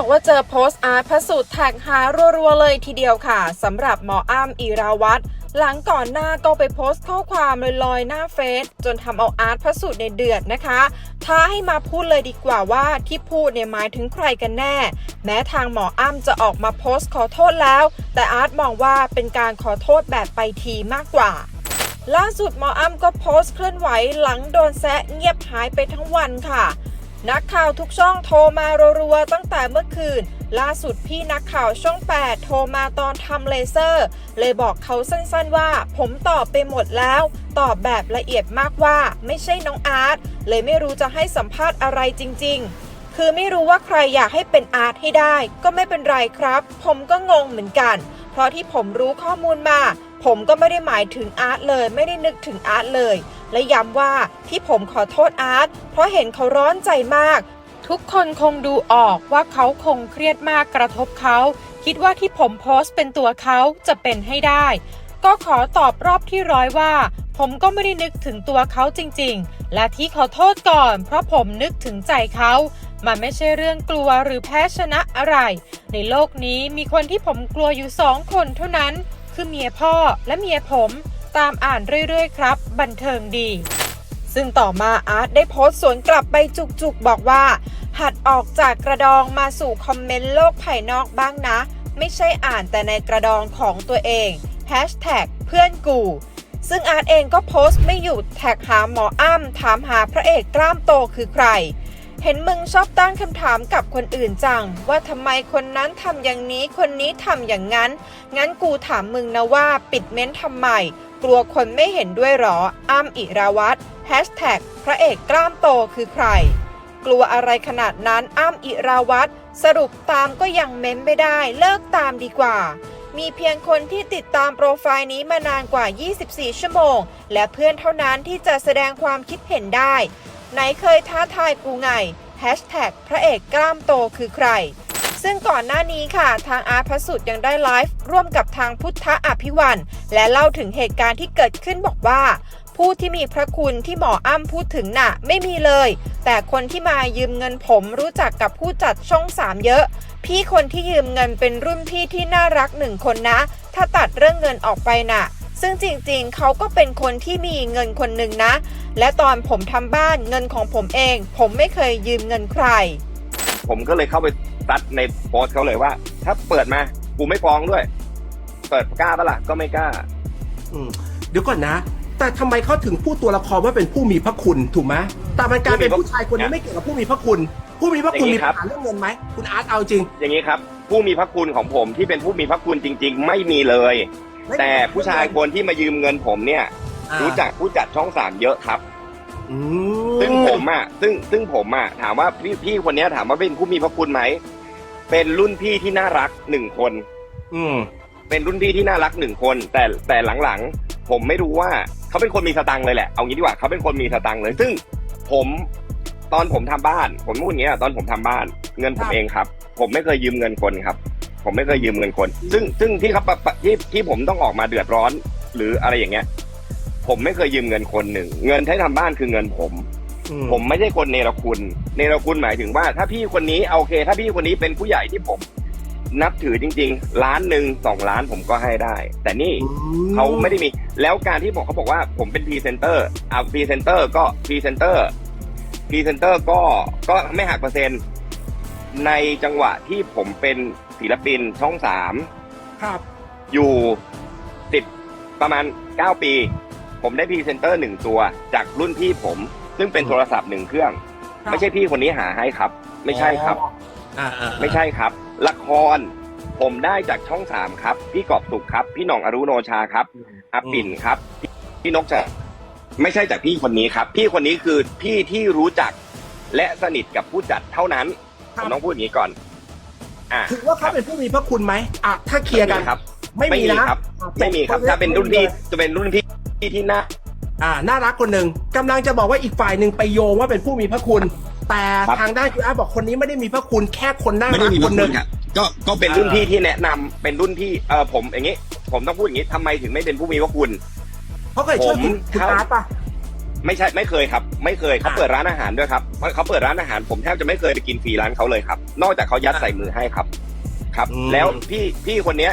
บอกว่าเจอโพสต์อาร์ตพระสูตรแท็กหารัวๆเลยทีเดียวค่ะสำหรับหมออ้ำอีราวัตรหลังก่อนหน้าก็ไปโพสต์ข้อความลอยๆหน้าเฟซจนทำเอาอาร์ตพระสูตรในเดือดนะคะท้าให้มาพูดเลยดีกว่าว่าที่พูดเนี่ยหมายถึงใครกันแน่ แม้ทางหมออ้ำจะออกมาโพสต์ขอโทษแล้ว แต่อาร์ตมองว่าเป็นการขอโทษแบบไปทีมากกว่าล่าสุดหมออ้ำก็โพสต์เคลื่อนไหวหลังโดนแซะเงียบหายไปทั้งวันค่ะ นักข่าวทุกช่องโทรมารัวๆตั้งแต่เมื่อคืน ล่าสุดพี่นักข่าวช่อง 8 โทรมาตอนทำเลเซอร์ เลยบอกเขาสั้นๆว่า ผมตอบไปหมดแล้ว ตอบแบบละเอียดมากว่า ไม่ใช่น้องอาร์ตเลยไม่รู้จะให้สัมภาษณ์อะไรจริง ๆ คือไม่รู้ว่าใครอยากให้เป็นอาร์ตให้ได้ ก็ไม่เป็นไรครับ ผมก็งงเหมือนกัน เพราะที่ผมรู้ข้อมูลมา ผมก็ไม่ได้หมายถึงอาร์ตเลย ไม่ได้นึกถึงอาร์ตเลย และย้ำว่าที่ผมขอโทษอาร์ตเพราะเห็นเขาร้อนใจมาก ทุกคนคงดูออกว่าเขาคงเครียดมากกระทบเขา คิดว่าที่ผมโพสต์เป็นตัวเขาจะเป็นให้ได้ ก็ขอตอบรอบที่ร้อยว่า ผมก็ไม่ได้นึกถึงตัวเขาจริงๆ และที่ขอโทษก่อน เพราะผมนึกถึงใจเขามันไม่ใช่เรื่องกลัวหรือแพ้ชนะอะไร ในโลกนี้มีคนที่ผมกลัวอยู่สองคนเท่านั้น คือเมียพ่อและเมียผม ตามอ่านเรื่อยๆครับ บันเทิงดี ซึ่งต่อมาอาร์ตได้โพสต์สวนกลับไปจุกๆ บอกว่า หัดออกจากกระดองมาสู่คอมเมนต์โลกภายนอกบ้างนะ ไม่ใช่อ่านแต่ในกระดองของตัวเอง Hashtag เพื่อนกู ซึ่งอาร์ตเองก็โพสต์ไม่หยุดแท็กหาหมออ้ำถามหาพระเอกกล้ามโตคือใคร เห็นมึงชอบตั้งคำถามกับคนอื่นจัง ว่าทำไมคนนั้นทำอย่างนี้คนนี้ทำอย่างนั้น งั้นกูถามมึงนะว่าปิดเม้นท์ทำไม กลัวคนไม่เห็นด้วยหรออ้ำอิราวัตรแฮชแท็กพระเอกกล้ามโตคือใคร กลัวอะไรขนาดนั้นอ้ำอิราวัตรสรุปตามก็ยังเม้นไม่ได้เลิกตามดีกว่า มีเพียงคนที่ติดตามโปรไฟล์นี้มานานกว่า 24 ชั่วโมง และเพื่อนเท่านั้นที่จะแสดงความคิดเห็นได้ ไหนเคยท้าทายกูไงแฮชแท็กพระเอกกล้ามโตคือใคร ซึ่งก่อนหน้านี้ค่ะ ทางอาร์ตพสุดยังได้ไลฟ์ร่วมกับทางพุทธอภิวันและเล่าถึงเหตุการณ์ที่เกิดขึ้นบอกว่า ผู้ที่มีพระคุณที่หมออ้ำพูดถึงน่ะ ไม่มีเลย แต่คนที่มายืมเงินผมรู้จักกับผู้จัดช่องสามเยอะ พี่คนที่ยืมเงินเป็นรุ่นพี่ที่น่ารักหนึ่งคนนะ ถ้าตัดเรื่องเงินออกไปน่ะซึ่งจริงๆ เขาก็เป็นคนที่มีเงินคนหนึ่งนะ และตอนผมทำบ้านเงินของผมเอง ผมไม่เคยยืมเงินใคร ผมก็เลยเข้าไป ตัดในโพสต์เขาเลยว่า ถ้าเปิดมากูไม่ฟ้องด้วย เปิดกล้าปะล่ะก็ไม่กล้า อืมเดี๋ยวก่อนนะ แต่ทำไมเขาถึงพูดตัวละครว่าเป็นผู้มีพระคุณถูกไหมแต่มันกลายเป็นผู้ชายคนนี้ไม่เกี่ยวกับผู้มีพระคุณ ผู้มีพระคุณอย่างนี้มีครัปัญบหาเรื่องเงินไหมคุณอาร์ตเอาจริง อย่างนี้ครับ ผู้มีพระคุณของผมที่เป็นผู้มีพระคุณจริง ๆ ไม่มีเลยไม่มีแต่ผู้ชายคนที่มายืมเงินผมเนี่ยอ่ารู้จักผู้จัดช่องสามเยอะครับอืซึ่งผมอะซึ่งซึ่งผมอะถามว่าพี่พี่คนเนี้ยถามว่าเป็นผู้มีพระคุณไหม เป็นรุ่นพี่ที่น่ารักหนึ่งคน อืม เป็นรุ่นพี่ที่น่ารักหนึ่งคน แต่แต่หลังๆ ผมไม่รู้ว่าเขาเป็นคนมีสตังค์เลยแหละ เอางี้ดีกว่าเขาเป็นคนมีสตังค์เลย ซึ่งผมตอนผมทำบ้าน ผมพูดอย่างเงี้ยตอนผมทำบ้าน เงินผมเองครับ ผมไม่เคยยืมเงินคนครับ ผมไม่เคยยืมเงินคน ซึ่งซึ่งที่เขาปะปะที่ที่ผมต้องออกมาเดือดร้อน หรืออะไรอย่างเงี้ย ผมไม่เคยยืมเงินคนหนึ่งเงินที่ทำบ้านคือเงินผมอื ผมไม่ใช่คนเนรคุณ เนรคุณหมายถึงว่า ถ้าพี่คนนี้โอเค ถ้าพี่คนนี้เป็นผู้ใหญ่ที่ผม นับถือจริง ๆ ล้านหนึ่งสองล้านผมก็ให้ได้ แต่นี่อืมเขาไม่ได้มี แล้วการที่บอกเขาบอกว่าผมเป็นพรีเซนเตอร์อ่าพรีเซนเตอร์ก็พรีเซนเตอร์พรีเซนเตอร์ก็ก็ไม่หักเปอร์เซ็นต์ในจังหวะที่ผมเป็นศิลปินช่องสามครับอยู่สิบประมาณเก้าปี ผมได้พรีเซนเตอร์หนึ่งตัวจากรุ่นพี่ผม ซึ่งเป็นโทรศัพท์หนึ่งเครื่อง ครับ ไม่ใช่พี่คนนี้หาให้ครับ ไม่ใช่ครับ อ่าอ่าไม่ใช่ครับ ละคร ผมได้จากช่องสามครับ พี่กอบสุขครับ พี่หน่องอรุโนชาครับอาปิ่นครับ พี่พี่นกจะไม่ใช่จากพี่คนนี้ครับ พี่คนนี้คือพี่ที่รู้จักและสนิทกับผู้จัดเท่านั้นผมต้องพูดอย่างนี้ก่อน อ่าถือว่าเขาเป็นผู้มีพระคุณไหมอะถ้าเคลียร์กัน ครับ ไม่มีนะครับ อะไม่มีครับ ถ้าเป็นรุ่นพี่จะเป็นรุ่นพี่ที่น่า อ่าน่ารักคนหนึ่งกำลังจะบอกว่าอีกฝ่ายหนึ่งไปโยงว่าเป็นผู้มีพระคุณ แต่ครับ ทางด้านคุณอาร์ตบอกคนนี้ไม่ได้มีพระคุณแค่คนน่าไม่ได้รักมีคพระนหคุนึ่ณงครับก็ก็เป็นรุ่นพี่ที่แนะนำเป็นรุ่นพี่เออผมอย่างนี้ ผมต้องพูดอย่างนี้ทำไมถึงไม่เป็นผู้มีพระคุณ เขาเคยช่วยคุณผมคุณเข้าอาร์ตปะ ไม่ใช่ไม่เคยครับ ไม่เคยเขาอะ เปิดร้านอาหารด้วยครับเพราะเขาเปิดร้านอาหารผมแทบจะไม่เคยไปกินฟรีร้านเขาเลยครับ นอกจากเขายัดอะใส่มือให้ครับ ครับอืมแล้วพี่พี่คนเนี้ย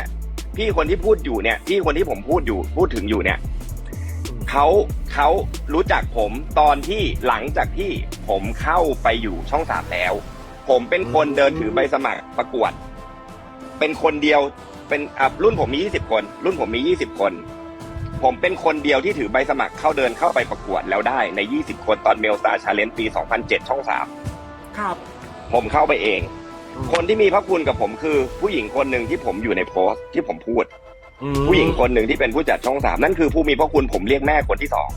พี่คนที่พูดอยู่เนี่ย พี่คนที่ผมพูดอยู่พูดถึงอยู่เนี่ย เขาเขารู้จักผมตอนที่หลังจากที่ผมเข้าไปอยู่ช่องสามแล้ว ผมเป็นคนเดินถือใบสมัครประกวด เป็นคนเดียวเป็นอะรุ่นผมมี 20 คน รุ่นผมมี 20 คน ผมเป็นคนเดียวที่ถือใบสมัครเข้าเดินเข้าไปประกวดแล้วได้ใน 20 คนตอนเมล s ตาชาเลน g ์ปี 2007 ช่องครับ3ผมเข้าไปเอง คนที่มีพระคุณกับผมคือผู้หญิงคนหนึ่งที่ผมอยู่ในโพสต์ที่ผมพูด อืมผู้หญิงคนหนึ่งที่เป็นผู้จัดช่องสามนั่นคือผู้มีพระคุณผมเรียกแม่คนที่สอง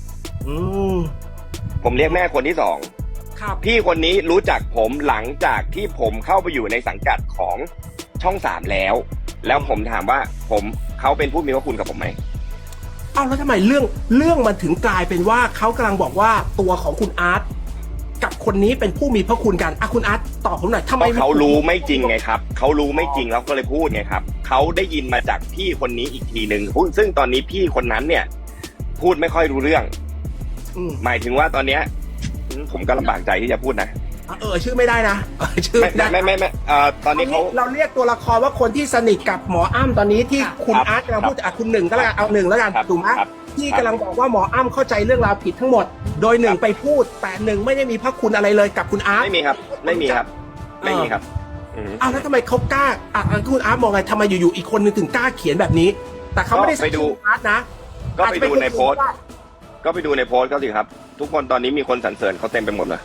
อืมผมเรียกแม่คนที่สองครับพี่คนนี้รู้จักผมหลังจากที่ผมเข้าไปอยู่ในสังกัดของช่องสามแล้ว แล้วผมถามว่าผมเขาเป็นผู้มีพระคุณกับผมไหม เอาแล้วทำไมเรื่องเรื่องมันถึงกลายเป็นว่าเขากำลังบอกว่าตัวของคุณอาร์ตกับคนนี้เป็นผู้มีพระคุณกันอะคุณอาร์ตตอบผมหน่อยทำเพไมราะเขารู้ไม่จริงไงครับ เขารู้ไม่จริงแล้วก็เลยพูดไงครับ เขาได้ยินมาจากพี่คนนี้อีกทีหนึ่งซึ่งตอนนี้พี่คนนั้นเนี่ย พูดไม่ค่อยรู้เรื่องอืมหมายถึงว่าตอนเนี้ยอืมผมก็ลำบากใจที่จะพูดนะอะเออ ชื่อไม่ได้นะเออชื่อไม่ไม่ได้ไม่ไม่ไม่เอ่อตอนนี้เขาเราเรียกตัวละครว่าคนที่สนิทกับหมออ้ำตอนนี้ที่คุณครับอาร์ตกำลังพูดอะคุณหนึ่งก็แล้วกันเอาหนึ่งแล้วกันครับถูกไหมครับที่กำลังบอกว่าหมออ้ำเข้าใจเรื่องราวผิดทั้งหมด โดยหนึ่งไปพูด แต่หนึ่งไม่ได้มีพระคุณอะไรเลยกับคุณอาร์ตไม่มีครับ ไม่มีครับ ไม่มีครับ อืมอ้าวแล้วทำไมเขากล้าอะอะคุณอาร์ตมองไงทำไมอยู่ๆอีกคนนึงถึงกล้าเขียนแบบนี้ แต่เขาไม่ได้ก็ไปดูใส่ชื่ออาร์ตนะก็ไปดูในโพสต์อาจจะก็ไปดูในโพสต์เขาสิครับ ทุกคนตอนนี้มีคนสรรเสริญเขาเต็มไปหมดเลย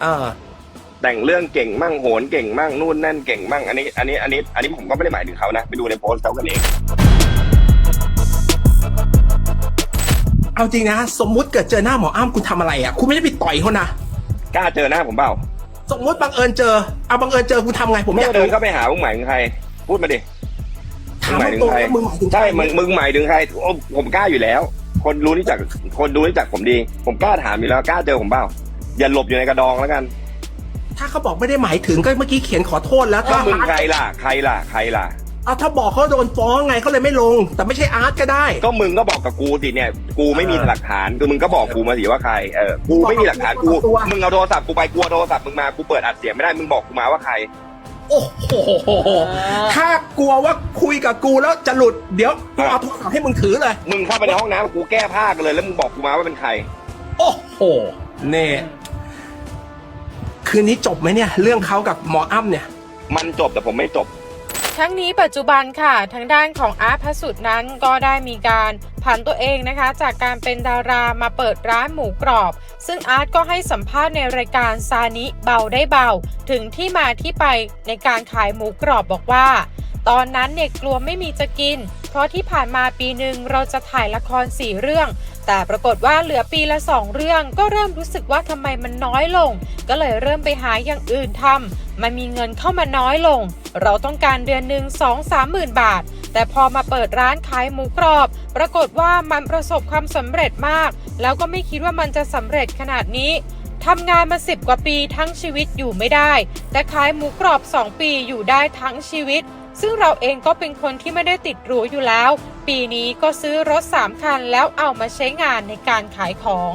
เออแต่งเรื่องเก่งมั่งโหนเก่งมั่งนู่นนั่นเก่งมั่งอันนี้อันนี้อันนี้อันนี้ผมก็ไม่ได้หมายถึงเขานะ ไปดูในโพสต์เขากันเองเอาจริงนะ สมมุติเกิดเจอหน้าหมออ้ำคุณทำอะไรอะ คุณไม่ได้ไปต่อยเขานะ กล้าเจอหน้าผมเปล่า สมมุติบังเอิญเจอเอาบังเอิญเจอคุณทำไงผมไม่อยากเดินรู้ เข้าไปหามึงหมายถึงใคร พูดมาดิถามหมายถึงตรงใครๆว่ามึงหมายถึงใช่ใครมึงมึงหมายถึงใครโอ้ผมกล้าอยู่แล้ว คนรู้นี่จักคนดูนี่จักผมดี ผมกล้าถามอยู่แล้วกล้าเจอผมเปล่าอย่าหลบอยู่ในกระดองแล้วกันถ้าเขาบอกไม่ได้หมายถึงก็เมื่อกี้เขียนขอโทษแล้วก็ก็มึงใครล่ะใครล่ะใครล่ะเอาถ้าบอกเขาโดนฟ้องไงเขาเลยไม่ลง แต่ไม่ใช่อาร์ตก็ได้ ก็มึงก็บอกกับกูสิเนี่ย กูไม่มีเออหลักฐานคือมึงก็บอกกูมาสิว่าใครเออกูไม่มีหลักฐานกูตัวมึงเอาโทรศัพท์กูไปกูเอาโทรศัพท์มึงมากูเปิดอัดเสียงไม่ได้มึงบอกกูมาว่าใคร โอ้โหถ้ากลัวว่าคุยกับกูแล้วจะหลุดเดี๋ยวกูเอาโทรศัพท์ให้มึงถือเลย มึงเข้าไปในห้องน้ำกูแก้ผ้ากันเลย แล้วมึงบอกกูมาว่าเป็นใคร โอ้โหเน่คืนนี้จบไหมเนี่ย เรื่องเขากับหมออ้ำเนี่ย มันจบแต่ผมไม่จบ ทั้งนี้ปัจจุบันค่ะ ทางด้านของอาร์ตพสุดนั้นก็ได้มีการผันตัวเองนะคะ จากการเป็นดารามาเปิดร้านหมูกรอบ ซึ่งอาร์ตก็ให้สัมภาษณ์ในรายการซานิเบาได้เบา ถึงที่มาที่ไปในการขายหมูกรอบบอกว่า ตอนนั้นเนี่ยกลัวไม่มีจะกิน เพราะที่ผ่านมาปีหนึ่งเราจะถ่ายละครสี่เรื่อง แต่ปรากฏว่าเหลือปีละสองเรื่องก็เริ่มรู้สึกว่าทำไมมันน้อยลง ก็เลยเริ่มไปหาอย่างอื่นทำมันมีเงินเข้ามาน้อยลง เราต้องการเดือนหนึ่งสองสามหมื่นบาท แต่พอมาเปิดร้านขายหมูกรอบ ปรากฏว่ามันประสบความสำเร็จมาก แล้วก็ไม่คิดว่ามันจะสำเร็จขนาดนี้ทำงานมาสิบกว่าปีทั้งชีวิตอยู่ไม่ได้ แต่ขายหมูกรอบ 2 ปีอยู่ได้ทั้งชีวิต ซึ่งเราเองก็เป็นคนที่ไม่ได้ติดหรูอยู่แล้ว ปีนี้ก็ซื้อรถ 3 คันแล้วเอามาใช้งานในการขายของ